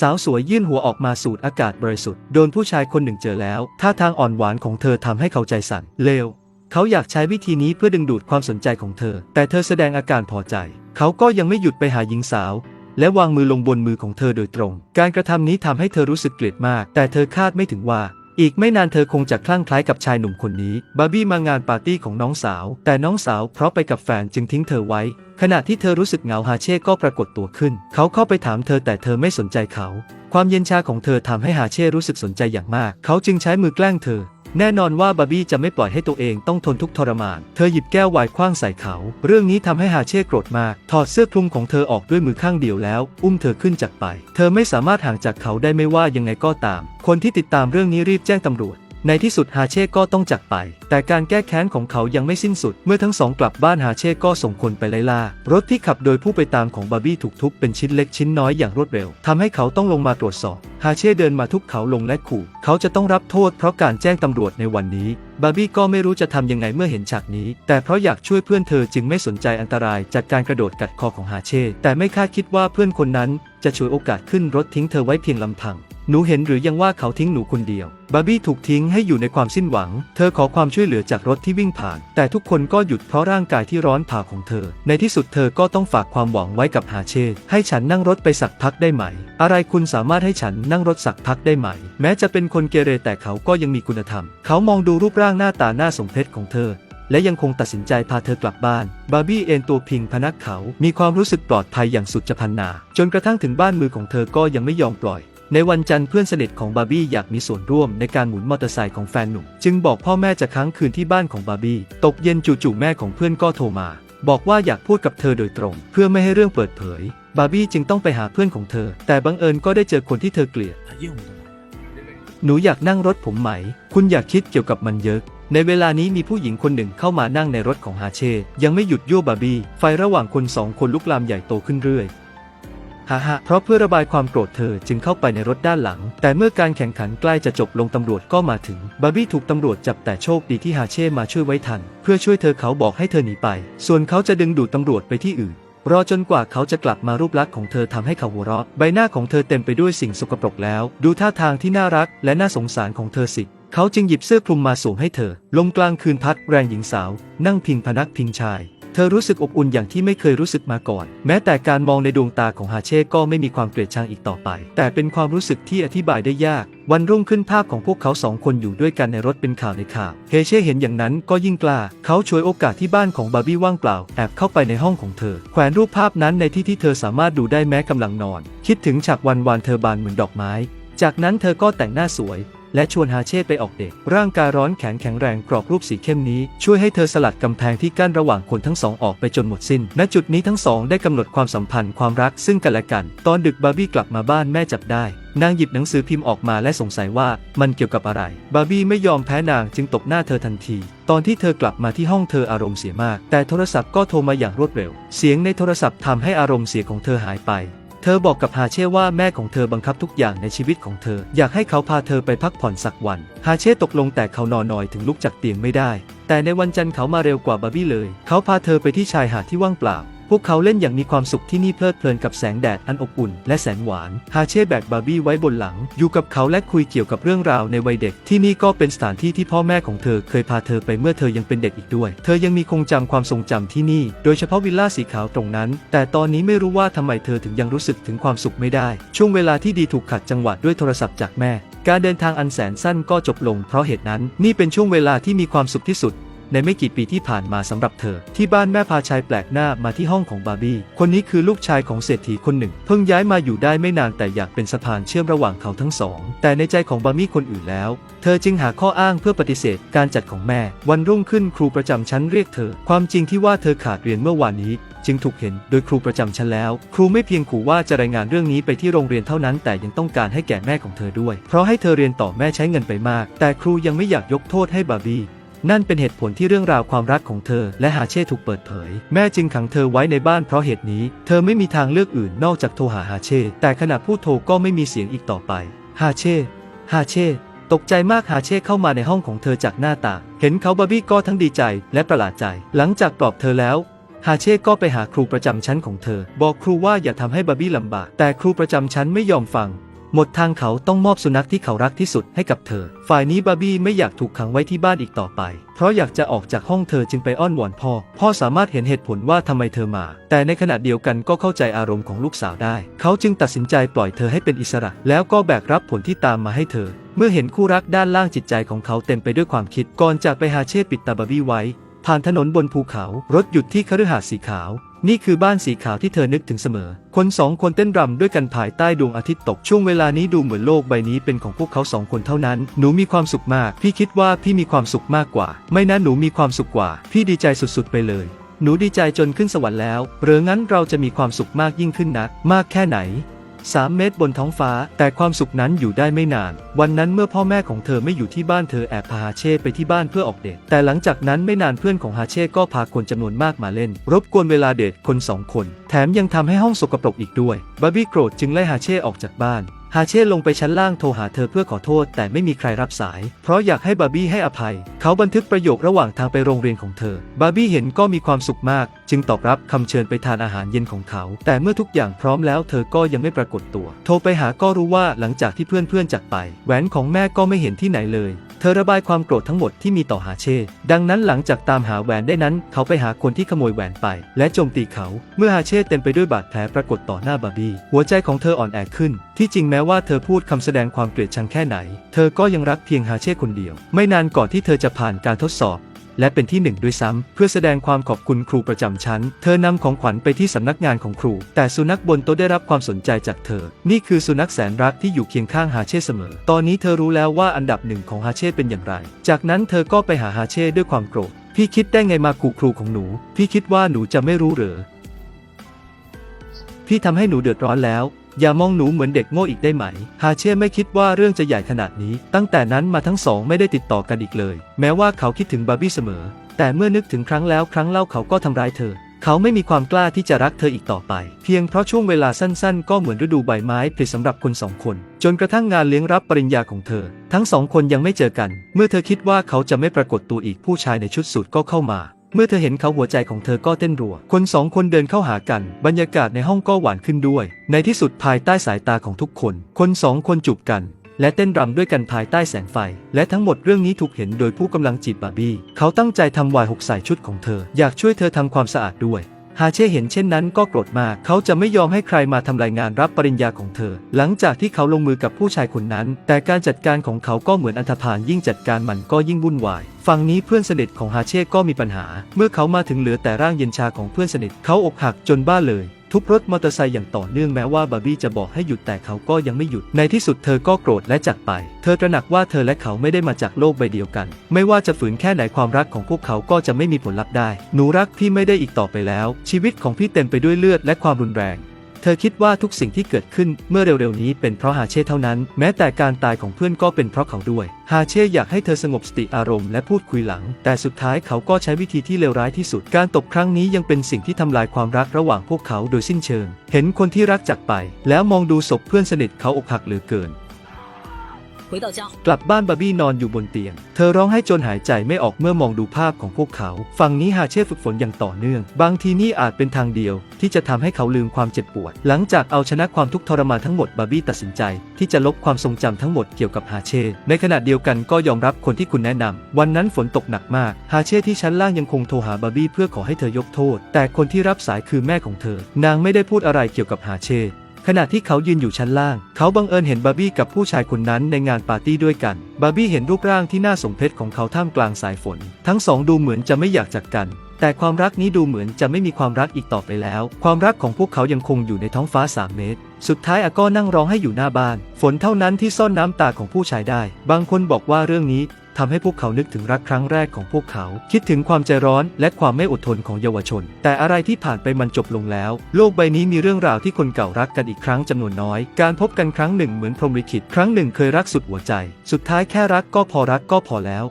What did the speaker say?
สาวสวยยื่นหัวออกมาสูดอากาศบริสุทธิ์โดนผู้ชายคนหนึ่งเจอแล้วท่าทางอ่อนหวานของเธอทำให้เขาใจสั่นเลวเขาอยากใช้วิธีนี้เพื่อดึงดูดความสนใจของเธอ แต่เธอแสดงอาการพอใจ เขาก็ยังไม่หยุดไปหาหญิงสาว และวางมือลงบนมือของเธอโดยตรง การกระทำนี้ทำให้เธอรู้สึกเกลียดมาก แต่เธอคาดไม่ถึงว่า อีกไม่นานเธอคงจะคลั่งคล้ายกับชายหนุ่มคนนี้ บาร์บี้มางานปาร์ตี้ของน้องสาว แต่น้องสาวเพราะไปกับแฟนจึงทิ้งเธอไว้ ขณะที่เธอรู้สึกเหงาฮาเช่ก็ปรากฏตัวขึ้น เขาเข้าไปถามเธอแต่เธอไม่สนใจเขา ความเย็นชาของเธอทำให้ฮาเช่รู้สึกสนใจอย่างมาก เขาจึงใช้มือแกล้งเธอ แน่นอนว่าบาร์บี้จะไม่ปล่อยให้ตัวเองต้องทนทุกทรมาน เธอหยิบแก้วไวน์คว้างใส่เขา เรื่องนี้ทำให้ฮาเช่โกรธมาก ถอดเสื้อคลุมของเธอออกด้วยมือข้างเดียวแล้ว อุ้มเธอขึ้นจากไป เธอไม่สามารถห่างจากเขาได้ไม่ว่ายังไงก็ตาม คนที่ติดตามเรื่องนี้รีบแจ้งตำรวจ ในที่สุดฮาเช่ก็ต้องจากไป แต่การแก้แค้นของเขายังไม่สิ้นสุด เมื่อทั้งสองกลับบ้านฮาเช่ก็ส่งคนไปไล่ล่ารถที่ขับโดยผู้ไปตามของบาร์บี้ถูกทุบเป็นชิ้นเล็กชิ้นน้อยอย่างรวดเร็วทำให้เขาต้องลงมาตรวจสอบฮาเช่เดินมาทุบเขาลงและขู่ เขาจะต้องรับโทษเพราะการแจ้งตำรวจในวันนี้ บาร์บี้ก็ไม่รู้จะทำยังไงเมื่อเห็นฉากนี้ แต่เพราะอยากช่วยเพื่อนเธอจึงไม่สนใจอันตรายจากการกระโดดกัดคอของฮาเช่ แต่ไม่คาดคิดว่าเพื่อนคนนั้นจะฉวยโอกาสขึ้นรถทิ้งเธอไว้เพียงลำพัง หนูเห็นหรือยังว่าเขาทิ้งหนูคนเดียว บาร์บี้ถูกทิ้งให้อยู่ในความสิ้นหวัง เธอขอความช่วยเหลือจากรถที่วิ่งผ่าน แต่ทุกคนก็หยุดเพราะร่างกายที่ร้อนเผาของเธอ ในที่สุดเธอก็ต้องฝากความหวังไว้กับฮาเช่ให้ฉันนั่งรถไปสักพักได้ไหม อะไรคุณสามารถให้ฉันนั่งรถสักพักได้ไหม แม้จะเป็นคนเกเรแต่เขาก็ยังมีคุณธรรม เขามองดูรูปร่างหน้าตาหน่าสมเพชของเธอและยังคงตัดสินใจพาเธอกลับบ้าน บาร์บี้เอนตัวพิงพนักเขา มีความรู้สึกปลอดภัยอย่างสุดจะพันนา จนกระทั่งถึงบ้านมือของเธอก็ยังไม่ยอมปล่อย ในวันจันทร์เพื่อนสนิทของบาร์บี้อยากมีส่วนร่วมในการหมุนมอเตอร์ไซค์ของแฟนหนุ่ม จึงบอกพ่อแม่จะค้างคืนที่บ้านของบาร์บี้ ตกเย็นจู่ๆแม่ของเพื่อนก็โทรมา บอกว่าอยากพูดกับเธอโดยตรง เพื่อไม่ให้เรื่องเปิดเผย บาร์บี้จึงต้องไปหาเพื่อนของเธอ แต่บังเอิญก็ได้เจอคนที่เธอเกลียด หนูอยากนั่งรถผมไหม คุณอยากคิดเกี่ยวกับมันเยอะ ในเวลานี้มีผู้หญิงคนหนึ่งเข้ามานั่งในรถของฮาเช่ ยังไม่หยุดยั่วบาร์บี้ ไฟระหว่างคนสองคนลุกลามใหญ่โตขึ้นเรื่อย ฮ่าฮ่าเพราะเพื่อระบายความโกรธเธอจึงเข้าไปในรถด้านหลัง แต่เมื่อการแข่งขันใกล้จะจบลงตำรวจก็มาถึง บาร์บี้ถูกตำรวจจับแต่โชคดีที่ฮาเช่มาช่วยไว้ทัน เพื่อช่วยเธอเขาบอกให้เธอหนีไป ส่วนเขาจะดึงดูดตำรวจไปที่อื่นรอจนกว่าเขาจะกลับมารูปลักษณ์ของเธอทำให้เขาหัวเราะ ใบหน้าของเธอเต็มไปด้วยสิ่งสกปรกแล้ว ดูท่าทางที่น่ารักและน่าสงสารของเธอสิ เขาจึงหยิบเสื้อคลุมมาสวมให้เธอ ลมกลางคืนพัดแรงหญิงสาว นั่งพิงพนักพิงชาย ธอรู้สึกอบอุ่นอย่างที่ไม่เคยรู้สึกมาก่อน แม้แต่การมองในดวงตาของฮาเช่ก็ไม่มีความเกลียดชังอีกต่อไป แต่เป็นความรู้สึกที่อธิบายได้ยาก วันรุ่งขึ้นภาพของพวกเขาสองคนอยู่ด้วยกันในรถเป็นข่าวในข่าวเฮเช่เห็นอย่างนั้นก็ยิ่งกล้า เขาช่วยโอกาสที่บ้านของบาร์บี้ว่างเปล่า แอบเข้าไปในห้องของเธอ แขวนรูปภาพนั้นในที่ที่เธอสามารถดูได้แม้กำลังนอน คิดถึงฉากวันวานเธอบานเหมือนดอกไม้ จากนั้นเธอก็แต่งหน้าสวย และชวนฮาเช่ไปออกเดทร่างกายร้อนแข็งแข็งแรงกรอบรูปสีเข้มนี้ ช่วยให้เธอสลัดกำแพงที่กั้นระหว่างคนทั้งสองออกไปจนหมดสิ้น ณ จุดนี้ทั้งสองได้กำหนดความสัมพันธ์ความรักซึ่งกันและกัน ตอนดึกบาร์บี้กลับมาบ้านแม่จับได้นางหยิบหนังสือพิมพ์ออกมาและสงสัยว่ามันเกี่ยวกับอะไร บาร์บี้ไม่ยอมแพ้นางจึงตบหน้าเธอทันที ตอนที่เธอกลับมาที่ห้องเธออารมณ์เสียมาก แต่โทรศัพท์ก็โทรมาอย่างรวดเร็ว เสียงในโทรศัพท์ทำให้อารมณ์เสียของเธอหายไป เธอบอกกับฮาเช่ว่าแม่ของเธอบังคับทุกอย่างในชีวิตของเธอ อยากให้เขาพาเธอไปพักผ่อนสักวันฮาเช่ตกลงแต่เขานอนน้อยถึงลุกจากเตียงไม่ได้ แต่ในวันจันทร์เขามาเร็วกว่าบาร์บี้เลย เขาพาเธอไปที่ชายหาดที่ว่างเปล่า พวกเขาเล่นอย่างมีความสุขที่นี่เพลิดเพลินกับแสงแดดอันอบอุ่นและแสนหวาน ฮาเช่แบกบาร์บี้ไว้บนหลัง อยู่กับเขาและคุยเกี่ยวกับเรื่องราวในวัยเด็ก ที่นี่ก็เป็นสถานที่ที่พ่อแม่ของเธอเคยพาเธอไปเมื่อเธอยังเป็นเด็กอีกด้วย เธอยังมีคงจำความทรงจำที่นี่ โดยเฉพาะวิลล่าสีขาวตรงนั้น แต่ตอนนี้ไม่รู้ว่าทำไมเธอถึงยังรู้สึกถึงความสุขไม่ได้ ช่วงเวลาที่ดีถูกขัดจังหวะด้วยโทรศัพท์จากแม่ การเดินทางอันแสนสั้นก็จบลง เพราะเหตุนั้นนี่เป็นช่วงเวลาที่มีความสุขที่สุด ในไม่กี่ปีที่ผ่านมาสำหรับเธอ ที่บ้านแม่พาชายแปลกหน้ามาที่ห้องของบาร์บี้ คนนี้คือลูกชายของเศรษฐีคนหนึ่ง เพิ่งย้ายมาอยู่ได้ไม่นานแต่อยากเป็นสะพานเชื่อมระหว่างเขาทั้งสอง แต่ในใจของบาร์บี้คนอื่นแล้ว เธอจึงหาข้ออ้างเพื่อปฏิเสธการจัดของแม่ วันรุ่งขึ้นครูประจำชั้นเรียกเธอ ความจริงที่ว่าเธอขาดเรียนเมื่อวานนี้จึงถูกเห็นโดยครูประจำชั้นแล้ว ครูไม่เพียงขู่ว่าจะรายงานเรื่องนี้ไปที่โรงเรียนเท่านั้น แต่ยังต้องการให้แก่แม่ของเธอด้วย เพราะให้เธอเรียนต่อแม่ใช้เงินไปมาก แต่ครูยังไม่อยากยกโทษให้บาร์บี้ นั่นเป็นเหตุผลที่เรื่องราวความรักของเธอ และฮาเช่ถูกเปิดเผย แม่จึงขังเธอไว้ในบ้านเพราะเหตุนี้ เธอไม่มีทางเลือกอื่นนอกจากโทรหาฮาเช่ แต่ขณะพูดโทรก็ไม่มีเสียงอีกต่อไป ฮาเช่ ฮาเช่ ตกใจมากฮาเช่เข้ามาในห้องของเธอจากหน้าต่าง เห็นเขาบาร์บี้ก็ทั้งดีใจและประหลาดใจ หลังจากปลอบเธอแล้วฮาเช่ก็ไปหาครูประจำชั้นของเธอ บอกครูว่าอย่าทำให้บาร์บี้ลำบาก แต่ครูประจำชั้นไม่ยอมฟัง หมดทางเขาต้องมอบสุนัขที่เขารักที่สุดให้กับเธอ ฝ่ายนี้บาร์บี้ไม่อยากถูกขังไว้ที่บ้านอีกต่อไป เพราะอยากจะออกจากห้องเธอจึงไปอ้อนวอนพ่อ พ่อสามารถเห็นเหตุผลว่าทำไมเธอมา แต่ในขณะเดียวกันก็เข้าใจอารมณ์ของลูกสาวได้ เขาจึงตัดสินใจปล่อยเธอให้เป็นอิสระ แล้วก็แบกรับผลที่ตามมาให้เธอ เมื่อเห็นคู่รักด้านล่างจิตใจของเขาเต็มไปด้วยความคิด ก่อนจากไปหาเช่ปิดตาบาร์บี้ไว้ ผ่านถนนบนภูเขา รถหยุดที่คฤหาสน์สีขาว นี่คือบ้านสีขาวที่เธอนึกถึงเสมอ คนสองคนเต้นรำด้วยกันภายใต้ดวงอาทิตย์ตก ช่วงเวลานี้ดูเหมือนโลกใบนี้เป็นของพวกเขาสองคนเท่านั้น หนูมีความสุขมาก พี่คิดว่าพี่มีความสุขมากกว่า ไม่นะหนูมีความสุขกว่า พี่ดีใจสุดๆไปเลย หนูดีใจจนขึ้นสวรรค์แล้ว หรืองั้นเราจะมีความสุขมากยิ่งขึ้นนักมากแค่ไหน 3 เมตรบนท้องฟ้า แต่ความสุขนั้นอยู่ได้ไม่นาน วันนั้นเมื่อพ่อแม่ของเธอไม่อยู่ที่บ้านเธอแอบพาฮาเช่ไปที่บ้านเพื่อออกเดท แต่หลังจากนั้นไม่นานเพื่อนของฮาเช่ก็พาคนจำนวนมากมาเล่น รบกวนเวลาเดทคนสองคน แถมยังทำให้ห้องสกปรกอีกด้วยบาร์บี้โกรธจึงไล่ฮาเช่ออกจากบ้าน ฮาเช่ลงไปชั้นล่างโทรหาเธอเพื่อขอโทษแต่ไม่มีใครรับสาย เพราะอยากให้บาร์บี้ให้อภัย เขาบันทึกประโยคระหว่างทางไปโรงเรียนของเธอ บาร์บี้เห็นก็มีความสุขมาก จึงตอบรับคำเชิญไปทานอาหารเย็นของเขา แต่เมื่อทุกอย่างพร้อมแล้วเธอก็ยังไม่ปรากฏตัว โทรไปหาก็รู้ว่าหลังจากที่เพื่อนๆจากไป แหวนของแม่ก็ไม่เห็นที่ไหนเลย เธอระบายความโกรธทั้งหมดที่มีต่อฮาเช่ดังนั้นหลังจากตามหาแหวนได้นั้น เขาไปหาคนที่ขโมยแหวนไป และโจมตีเขา เมื่อฮาเช่เต็มไปด้วยบาดแผลปรากฏต่อหน้าบาร์บี้ หัวใจของเธออ่อนแอขึ้น ที่จริงแม้ว่าเธอพูดคำแสดงความเกลียดชังแค่ไหน เธอก็ยังรักเพียงฮาเช่คนเดียว ไม่นานก่อนที่เธอจะผ่านการทดสอบ และเป็นที่หนึ่งด้วยซ้ำเพื่อแสดงความขอบคุณครูประจำชั้น เธอนำของขวัญไปที่สำนักงานของครู แต่สุนัขบนโต๊ะได้รับความสนใจจากเธอ นี่คือสุนัขแสนรักที่อยู่เคียงข้างฮาเช่เสมอ ตอนนี้เธอรู้แล้วว่าอันดับหนึ่งของฮาเช่เป็นอย่างไร จากนั้นเธอก็ไปหาฮาเช่ด้วยความโกรธ พี่คิดได้ไงมาขู่ครูของหนู พี่คิดว่าหนูจะไม่รู้เหรอ พี่ทำให้หนูเดือดร้อนแล้ว อย่ามองหนูเหมือนเด็กโง่อีกได้ไหม ฮาเช่ไม่คิดว่าเรื่องจะใหญ่ขนาดนี้ ตั้งแต่นั้นมาทั้งสองไม่ได้ติดต่อกันอีกเลย แม้ว่าเขาคิดถึงบาร์บี้เสมอ แต่เมื่อนึกถึงครั้งแล้วครั้งเล่าเขาก็ทำร้ายเธอ เขาไม่มีความกล้าที่จะรักเธออีกต่อไป เพียงเพราะช่วงเวลาสั้นๆ ก็เหมือนฤดูใบไม้ผลิสำหรับคนสองคน จนกระทั่งงานเลี้ยงรับปริญญาของเธอ ทั้งสองคนยังไม่เจอกัน เมื่อเธอคิดว่าเขาจะไม่ปรากฏตัวอีกผู้ชายในชุดสูทก็เข้ามา เมื่อเธอเห็นเขาหัวใจของเธอก็เต้นรัว คนสองคนเดินเข้าหากัน บรรยากาศในห้องก็หวานขึ้นด้วย ในที่สุดภายใต้สายตาของทุกคน คนสองคนจูบกัน และเต้นรำด้วยกันภายใต้แสงไฟ และทั้งหมดเรื่องนี้ถูกเห็นโดยผู้กำลังจีบบาร์บี้ เขาตั้งใจทำวายหกใส่ชุดของเธอ อยากช่วยเธอทำความสะอาดด้วย ฮาเช่เห็นเช่นนั้นก็โกรธมาก เขาจะไม่ยอมให้ใครมาทำลายงานรับปริญญาของเธอ หลังจากที่เขาลงมือกับผู้ชายคนนั้น แต่การจัดการของเขาก็เหมือนอันธพาลยิ่งจัดการมันก็ยิ่งวุ่นวาย ฝั่งนี้เพื่อนสนิทของฮาเช่ก็มีปัญหา เมื่อเขามาถึงเหลือแต่ร่างเย็นชาของเพื่อนสนิท เขาอกหักจนบ้าเลย ทุบรถมอเตอร์ไซค์อย่างต่อเนื่องแม้ว่าบาร์บี้จะบอกให้หยุดแต่เขาก็ยังไม่หยุด ในที่สุดเธอก็โกรธและจากไป เธอตระหนักว่าเธอและเขาไม่ได้มาจากโลกใบเดียวกัน ไม่ว่าจะฝืนแค่ไหนความรักของพวกเขาก็จะไม่มีผลลัพธ์ได้ หนูรักพี่ไม่ได้อีกต่อไปแล้ว ชีวิตของพี่เต็มไปด้วยเลือดและความรุนแรง เธอคิดว่าทุกสิ่งที่เกิดขึ้นเมื่อเร็วๆนี้เป็นเพราะฮาเช่เท่านั้น แม้แต่การตายของเพื่อนก็เป็นเพราะเขาด้วย ฮาเช่อยากให้เธอสงบสติอารมณ์และพูดคุยหลัง แต่สุดท้ายเขาก็ใช้วิธีที่เลวร้ายที่สุด การตกครั้งนี้ยังเป็นสิ่งที่ทำลายความรักระหว่างพวกเขาโดยสิ้นเชิง เห็นคนที่รักจากไป แล้วมองดูศพเพื่อนสนิทเขาอกหักเหลือเกิน กลับบ้านบาร์บี้นอนอยู่บนเตียง เธอร้องให้จนหายใจไม่ออกเมื่อมองดูภาพของพวกเขา ฝั่งนี้ฮาเช่ฝึกฝนอย่างต่อเนื่อง บางทีนี่อาจเป็นทางเดียว ที่จะทำให้เขาลืมความเจ็บปวด หลังจากเอาชนะความทุกข์ทรมานทั้งหมดบาร์บี้ตัดสินใจ ที่จะลบความทรงจำทั้งหมดเกี่ยวกับฮาเช่ ในขณะเดียวกันก็ยอมรับคนที่คุณแนะนำวันนั้นฝนตกหนักมาก ฮาเช่ที่ชั้นล่างยังคงโทรหาบาร์บี้เพื่อขอให้เธอยกโทษ แต่คนที่รับสายคือแม่ของเธอ นางไม่ได้พูดอะไรเกี่ยวกับฮาเช่ ขณะที่เขายืนอยู่ชั้นล่าง เขาบังเอิญเห็นบาร์บี้กับผู้ชายคนนั้นในงานปาร์ตี้ด้วยกัน บาร์บี้เห็นรูปร่างที่น่าสมเพชของเขาท่ามกลางสายฝน ทั้งสองดูเหมือนจะไม่อยากจากกัน แต่ความรักนี้ดูเหมือนจะไม่มีความรักอีกต่อไปแล้ว ความรักของพวกเขายังคงอยู่ในท้องฟ้า 3 เมตร สุดท้ายอาก็นั่งร้องให้อยู่หน้าบ้าน ฝนเท่านั้นที่ซ่อนน้ำตาของผู้ชายได้ บางคนบอกว่าเรื่องนี้ ทำให้พวกเขานึกถึงรักครั้งแรกของพวกเขา คิดถึงความใจร้อนและความไม่อดทนของเยาวชน แต่อะไรที่ผ่านไปมันจบลงแล้ว โลกใบนี้มีเรื่องราวที่คนเก่ารักกันอีกครั้งจำนวนน้อย การพบกันครั้งหนึ่งเหมือนพรหมลิขิต ครั้งหนึ่งเคยรักสุดหัวใจ สุดท้ายแค่รักก็พอรักก็พอแล้ว